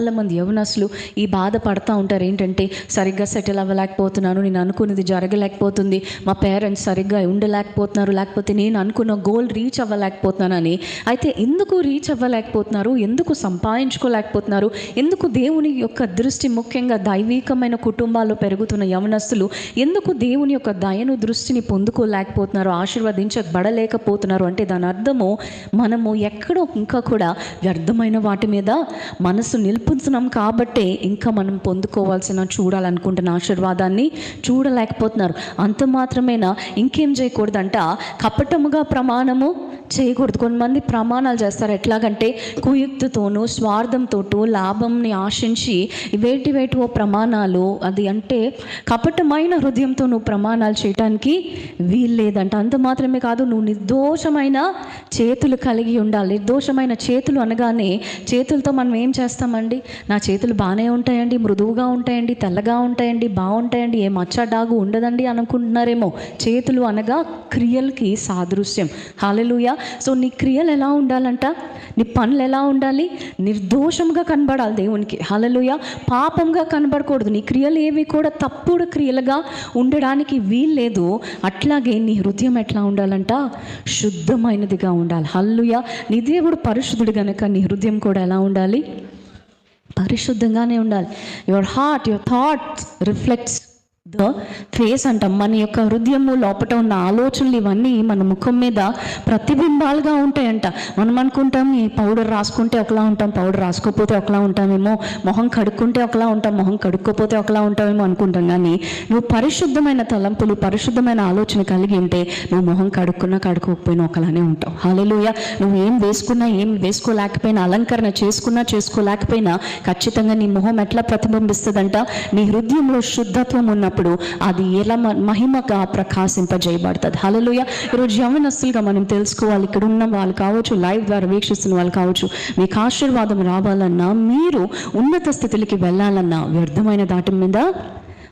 చాలా మంది యవనస్తులు ఈ బాధ పడతా ఉంటారు. ఏంటంటే సరిగ్గా సెటిల్ అవ్వలేకపోతున్నాను నేను అనుకున్నది జరగలేకపోతుంది. మా పేరెంట్స్ సరిగ్గా ఉండలేకపోతున్నారు లేకపోతే నేను అనుకున్న గోల్ రీచ్ అవ్వలేకపోతున్నానని. అయితే ఎందుకు రీచ్ అవ్వలేకపోతున్నారు? ఎందుకు సంపాదించుకోలేకపోతున్నారు? ఎందుకు దేవుని యొక్క దృష్టి ముఖ్యంగా దైవికమైన కుటుంబాల్లో పెరుగుతున్న యవనస్తులు ఎందుకు దేవుని యొక్క దయను దృష్టిని పొందుకోలేకపోతున్నారు? ఆశీర్వదించబడలేకపోతున్నారు? అంటే దాని అర్థము మనము ఎక్కడో ఇంకా కూడా వ్యర్థమైన వాటి మీద మనసు నిలుపుతున్నాం కాబట్టే ఇంకా మనం పొందుకోవాల్సిన చూడాలనుకుంటున్న ఆశీర్వాదాన్ని చూడలేకపోతున్నారు. అంత మాత్రమేనా? ఇంకేం చేయకూడదంట? కపటముగా ప్రమాణము చేయకూడదు. కొంతమంది ప్రమాణాలు చేస్తారు. ఎట్లాగంటే కుయుక్తితోనూ స్వార్థంతో లాభంని ఆశించి వేటి వేటివో ప్రమాణాలు అది అంటే కపటమైన హృదయంతో నువ్వు ప్రమాణాలు చేయటానికి వీల్లేదంట. అంత మాత్రమే కాదు నువ్వు నిర్దోషమైన చేతులు కలిగి ఉండాలి. నిర్దోషమైన చేతులు అనగానే చేతులతో మనం ఏం చేస్తామండి? నా చేతులు బాగానే ఉంటాయండి మృదువుగా ఉంటాయండి తెల్లగా ఉంటాయండి బాగుంటాయండి ఏ మచ్చ డాగు ఉండదండి అనుకుంటున్నారేమో. చేతులు అనగా క్రియలకి సాదృశ్యం. హాలెలుయ సో నీ క్రియలు ఎలా ఉండాలంట? నీ పనులు ఎలా ఉండాలి? నిర్దోషంగా కనబడాలి దేవునికి. హలలుయ పాపంగా కనబడకూడదు. నీ క్రియలు ఏవి కూడా తప్పుడు క్రియలుగా ఉండడానికి వీల్లేదు. అట్లాగే నీ హృదయం ఎట్లా ఉండాలంట? శుద్ధమైనదిగా ఉండాలి. హల్లుయ నీ దేవుడు పరిశుద్ధుడు గనక నీ హృదయం కూడా ఎలా ఉండాలి? పరిశుద్ధంగానే ఉండాలి. Your heart your thoughts reflects the face అంటాం. మన యొక్క హృదయము లోపల ఉన్న ఆలోచనలు ఇవన్నీ మన ముఖం మీద ప్రతిబింబాలుగా ఉంటాయంట. మనం అనుకుంటాం ఈ పౌడర్ రాసుకుంటే ఒకలా ఉంటాం పౌడర్ రాసుకోకపోతే ఒకలా ఉంటామేమో మొహం కడుక్కుంటే ఒకలా ఉంటాం మొహం కడుక్కోపోతే ఒకలా ఉంటామేమో అనుకుంటాం. కానీ నువ్వు పరిశుద్ధమైన తలంపులు పరిశుద్ధమైన ఆలోచన కలిగి ఉంటే నువ్వు మొహం కడుక్కున్నా కడుక్కోకపోయినా ఒకలానే ఉంటావు. హాలేలుయ నువ్వు ఏం వేసుకున్నా ఏం వేసుకోలేకపోయినా అలంకరణ చేసుకున్నా చేసుకోలేకపోయినా ఖచ్చితంగా నీ మొహం ఎట్లా ప్రతిబింబిస్తుందంట? నీ హృదయంలో శుద్ధత్వం ఉన్నప్పుడు అది ఎలా మ- మహిమగా ప్రకాశింపజేయబడుతుంది. హలలుయ ఈరోజు యవనస్తులుగా మనం తెలుసుకోవాలి ఇక్కడ ఉన్న వాళ్ళు కావచ్చు లైవ్ ద్వారా వీక్షిస్తున్న వాళ్ళు కావచ్చు మీకు ఆశీర్వాదం రావాలన్నా మీరు ఉన్నత స్థితికి వెళ్ళాలన్నా వ్యర్థమైన దాటి మీద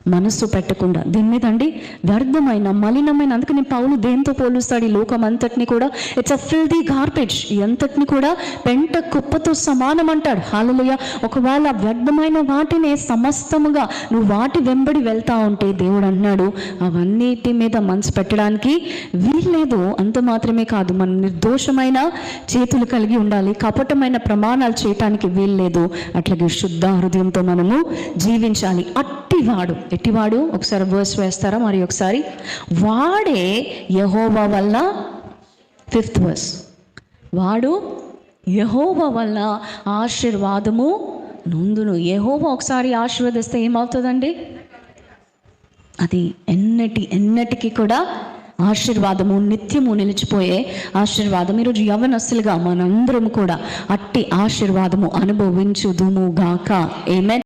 మనస్సు పెట్టకుండా. దీని మీద అండి వ్యర్థమైన మలినమైన అందుకని పౌలు దేంతో పోలుస్తాడు ఈ లోకం అంతటిని కూడా? ఇట్స్ అ ఫిల్దీ గార్బేజ్ అంతటిని కూడా పెంట కుప్పతో సమానం అంటాడు. హాలలుయ ఒకవేళ వ్యర్థమైన వాటిని సమస్తముగా నువ్వు వాటి వెంబడి వెళ్తా ఉంటే దేవుడు అన్నాడు అవన్నిటి మీద మనసు పెట్టడానికి వీల్లేదు. అంత మాత్రమే కాదు మనం నిర్దోషమైన చేతులు కలిగి ఉండాలి. కపటమైన ప్రమాణాలు చేయటానికి వీల్లేదు. అట్లాగే శుద్ధ హృదయంతో మనము జీవించాలి. ఎట్టివాడు ఎట్టివాడు ఒకసారి వర్స్ వేస్తారా? మరి ఒకసారి. వాడే యహోవా వల్ల ఫిఫ్త్ వర్స్ వాడు యహోవా వల్ల ఆశీర్వాదము నుందును. యహోవా ఒకసారి ఆశీర్వదిస్తే ఏమవుతుందండి? అది ఎన్నటి ఎన్నటికీ కూడా ఆశీర్వాదము నిత్యము నిలిచిపోయే ఆశీర్వాదం. ఈరోజు యవనస్తులుగా మనందరం కూడా అట్టి ఆశీర్వాదము అనుభవించుదుము గాక. ఏమే